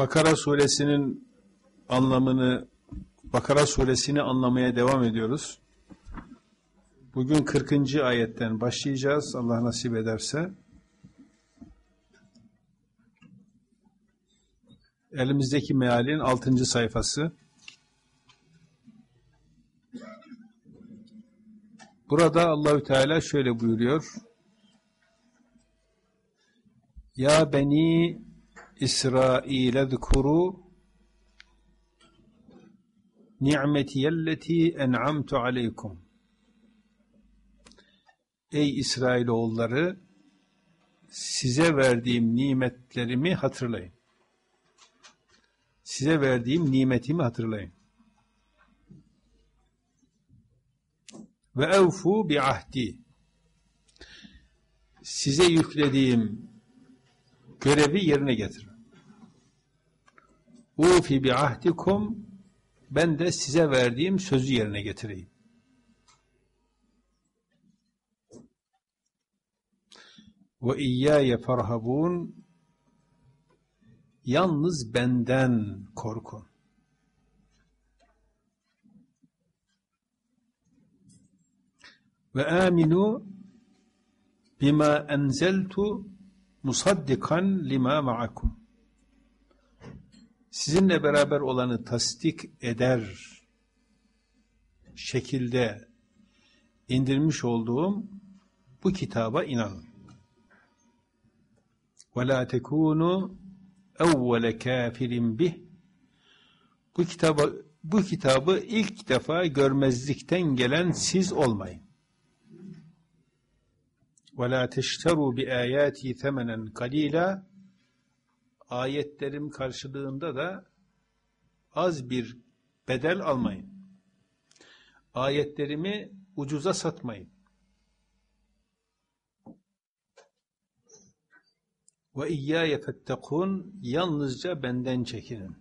Bakara suresinin anlamını, Bakara suresini anlamaya devam ediyoruz. Bugün 40. ayetten başlayacağız Allah nasip ederse. Elimizdeki mealin 6. sayfası. Burada Allahü Teala şöyle buyuruyor. Ya beni İsrail zkuru ni'metiyelleti en'amtu aleykum. Ey İsrailoğulları size verdiğim nimetlerimi hatırlayın. Size verdiğim nimetimi hatırlayın. Ve evfu bi ahdi. Size yüklediğim görevi yerine getirin. Ufi bi ahdikum ben de size verdiğim sözü yerine getireyim. Ve iyyâye farhabun yalnız benden korkun. Ve aminu bima enzeltu musaddikan lima ma'akum Sizinle beraber olanı tasdik eder şekilde indirmiş olduğum bu kitaba inanın. وَلَا تَكُونُوا اَوَّلَ كَافِرٍ bih. Bu kitabı, bu kitabı ilk defa görmezlikten gelen siz olmayın. وَلَا تَشْتَرُوا بِآيَاتِ ثَمَنًا قَلِيلًا Ayetlerim karşılığında da az bir bedel almayın. Ayetlerimi ucuza satmayın. Ve iyyâye fettekûn yalnızca benden çekinin.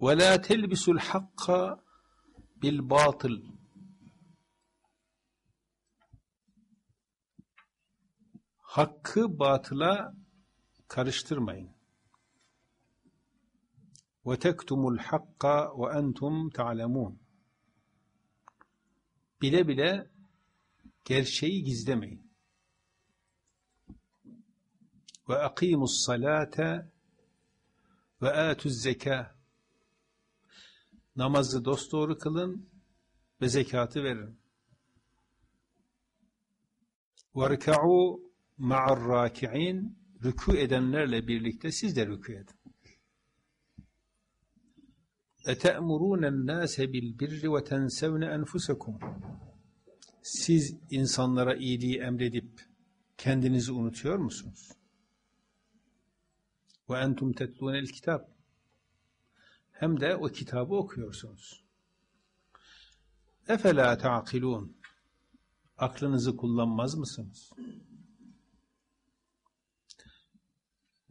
Ve lâ telbisul hakka bil batıl. hakkı batıla karıştırmayın. Ve tektumul hakka ve entum ta'lemun. Bile bile gerçeği gizlemeyin. Ve akimus salate ve atuz zeka. Namazı dost dosdoğru kılın ve zekatı verin. Ve rükâ'û الرَّاكِعِينَ Rükû edenlerle birlikte siz de rükû edin. اَتَأْمُرُونَ النَّاسَ بِالْبِرِّ وَتَنْسَوْنَ أَنْفُسَكُمْ Siz insanlara iyiliği emredip kendinizi unutuyor musunuz? Ve entum tetlûnel kitap. Hem de o kitabı okuyorsunuz. Efela ta'kilûn. Aklınızı kullanmaz mısınız?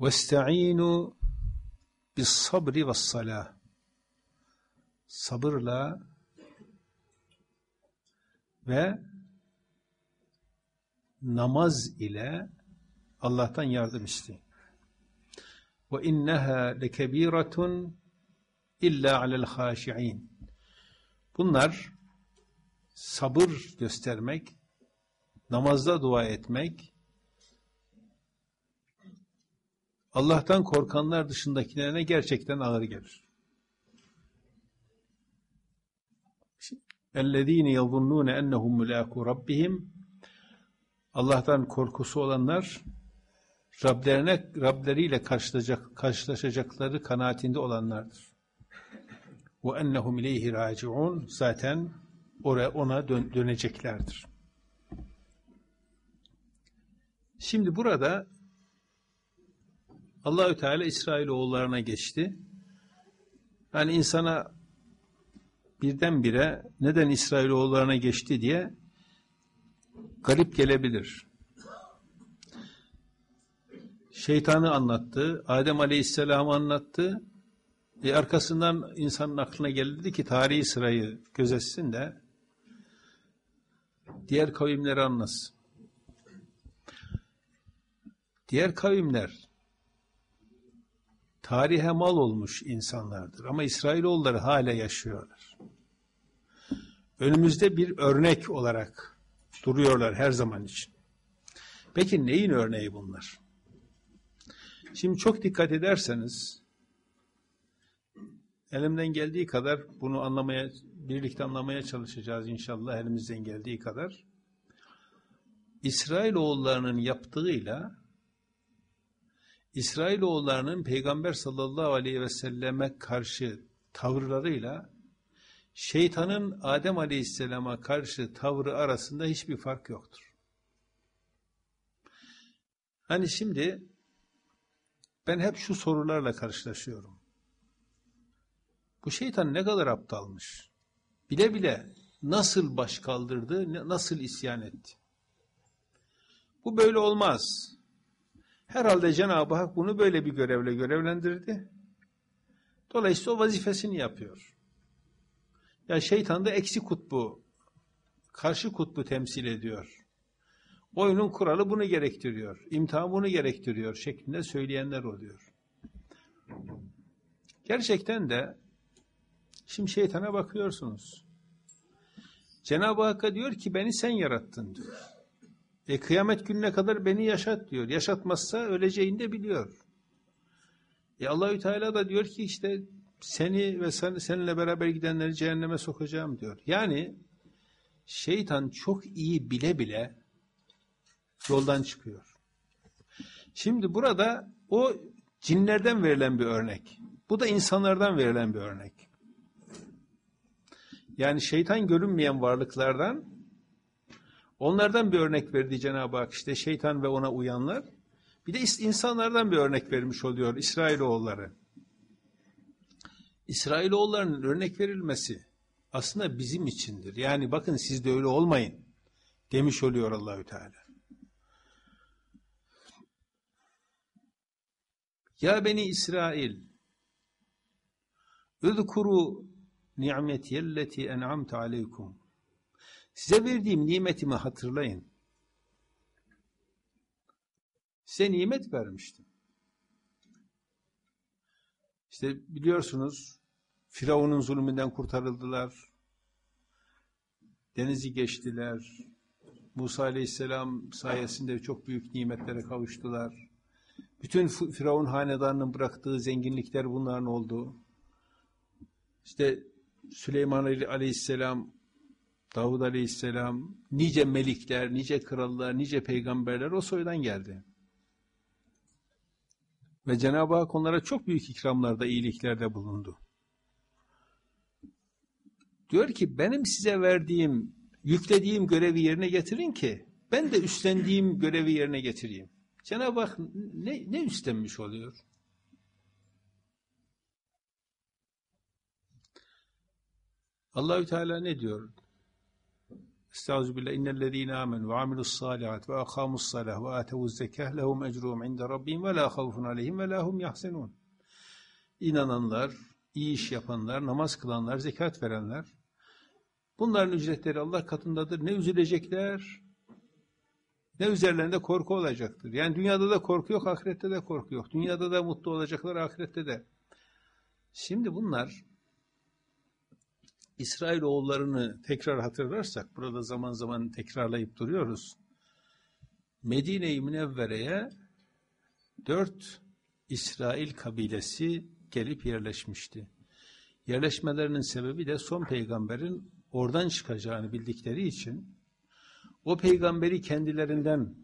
Vesta'inu bis sabri ve salah. Sabırla ve namaz ile Allah'tan yardım isteyin. Ve inneha lekebiratun illa alel haşi'in. Bunlar sabır göstermek, namazda dua etmek, Allah'tan korkanlar dışındakilerine gerçekten ağır gelir. اَلَّذ۪ينَ يَظُنُّونَ اَنَّهُمْ مُلَاكُ رَبِّهِمْ Allah'tan korkusu olanlar Rablerine, Rableriyle karşılaşacak, karşılaşacakları kanaatinde olanlardır. Ve ennehum ileyhi raciun zaten oraya ona dön, döneceklerdir. Şimdi burada Allahü Teala İsrail oğullarına geçti. Yani insana birdenbire neden İsrail oğullarına geçti diye garip gelebilir şeytanı anlattı, Adem Aleyhisselam'ı anlattı. E arkasından insanın aklına geldi ki tarihi sırayı gözetsin de diğer kavimleri anlasın. Diğer kavimler tarihe mal olmuş insanlardır ama İsrailoğulları hala yaşıyorlar. Önümüzde bir örnek olarak duruyorlar her zaman için. Peki neyin örneği bunlar? Şimdi çok dikkat ederseniz elimden geldiği kadar bunu anlamaya, birlikte anlamaya çalışacağız inşallah elimizden geldiği kadar. İsrailoğullarının yaptığıyla İsrailoğullarının Peygamber sallallahu aleyhi ve selleme karşı tavırlarıyla şeytanın Adem aleyhisselama karşı tavrı arasında hiçbir fark yoktur. Hani şimdi ben hep şu sorularla karşılaşıyorum. Bu şeytan ne kadar aptalmış. Bile bile nasıl baş kaldırdı, nasıl isyan etti. Bu böyle olmaz. Herhalde Cenab-ı Hak bunu böyle bir görevle görevlendirdi. Dolayısıyla o vazifesini yapıyor. Ya şeytan da eksi kutbu, karşı kutbu temsil ediyor. Oyunun kuralı bunu gerektiriyor. İmtihan bunu gerektiriyor şeklinde söyleyenler oluyor. Gerçekten de şimdi şeytana bakıyorsunuz. Cenab-ı Hakk'a diyor ki beni sen yarattın diyor. E kıyamet gününe kadar beni yaşat diyor. Yaşatmazsa öleceğini de biliyor. E Allahü Teala da diyor ki işte seni ve sen, seninle beraber gidenleri cehenneme sokacağım diyor. Yani şeytan çok iyi bile bile yoldan çıkıyor. Şimdi burada o cinlerden verilen bir örnek. Bu da insanlardan verilen bir örnek. Yani şeytan görünmeyen varlıklardan onlardan bir örnek verdi Cenab-ı Hak işte şeytan ve ona uyanlar. Bir de insanlardan bir örnek vermiş oluyor İsrailoğulları. İsrailoğullarının örnek verilmesi aslında bizim içindir. Yani bakın siz de öyle olmayın demiş oluyor Allahü Teala. Ya beni İsrail Üzkuru ni'metiyelleti en'amte aleykum Size verdiğim nimetimi hatırlayın. Size nimet vermiştim. İşte biliyorsunuz Firavun'un zulmünden kurtarıldılar. Denizi geçtiler. Musa Aleyhisselam sayesinde çok büyük nimetlere kavuştular. Bütün Firavun hanedanının bıraktığı zenginlikler bunların oldu. İşte Süleyman Aleyhisselam, Davud Aleyhisselam, nice melikler, nice krallar, nice peygamberler o soydan geldi. Ve Cenab-ı Hak onlara çok büyük ikramlarda, iyiliklerde bulundu. Diyor ki benim size verdiğim, yüklediğim görevi yerine getirin ki ben de üstlendiğim görevi yerine getireyim. Cenab-ı Hak ne, ne üstlenmiş oluyor? Allahü Teala ne diyor? Estağfirullah innellezîne âmenû ve amilussâlihat ve akâmussâlah ve âtevuzzekâh lehum ecruhum inde rabbihim ve lâ havfun aleyhim ve lâ hum yahsenûn. İnananlar, iyi iş yapanlar, namaz kılanlar, zekat verenler bunların ücretleri Allah katındadır. Ne üzülecekler ne üzerlerinde korku olacaktır. Yani dünyada da korku yok, ahirette de korku yok. Dünyada da mutlu olacaklar, ahirette de. Şimdi bunlar İsrail oğullarını tekrar hatırlarsak, burada zaman zaman tekrarlayıp duruyoruz. Medine-i Münevvere'ye dört İsrail kabilesi gelip yerleşmişti. Yerleşmelerinin sebebi de son peygamberin oradan çıkacağını bildikleri için o peygamberi kendilerinden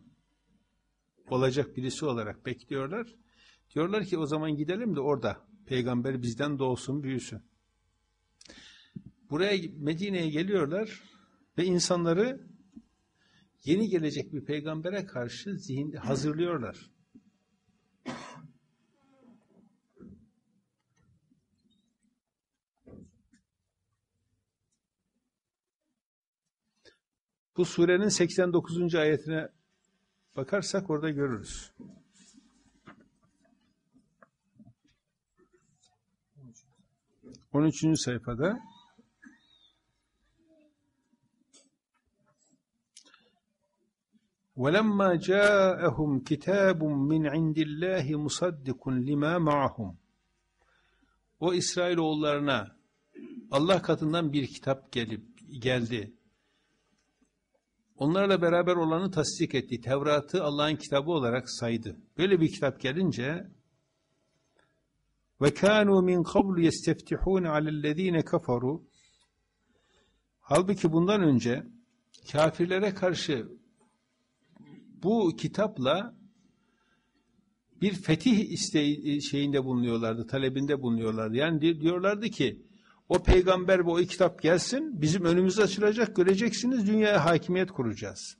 olacak birisi olarak bekliyorlar. Diyorlar ki o zaman gidelim de orada peygamber bizden doğsun, büyüsün. Buraya Medine'ye geliyorlar ve insanları yeni gelecek bir peygambere karşı zihinde hazırlıyorlar. Bu surenin 89. ayetine bakarsak orada görürüz. 13. sayfada وَلَمَّا جَاءَهُمْ كِتَابٌ مِّنْ عِنْدِ اللّٰهِ مُصَدِّقٌ لِمَا مَعَهُمْ O İsrailoğullarına Allah katından bir kitap gelip geldi. Onlarla beraber olanı tasdik etti. Tevrat'ı Allah'ın kitabı olarak saydı. Böyle bir kitap gelince ve kanu min qablu yesteftihun alellezine kafaru Halbuki bundan önce kafirlere karşı bu kitapla bir fetih isteği şeyinde bulunuyorlardı, talebinde bulunuyorlardı. Yani diyorlardı ki o peygamber ve o kitap gelsin, bizim önümüz açılacak, göreceksiniz, dünyaya hakimiyet kuracağız.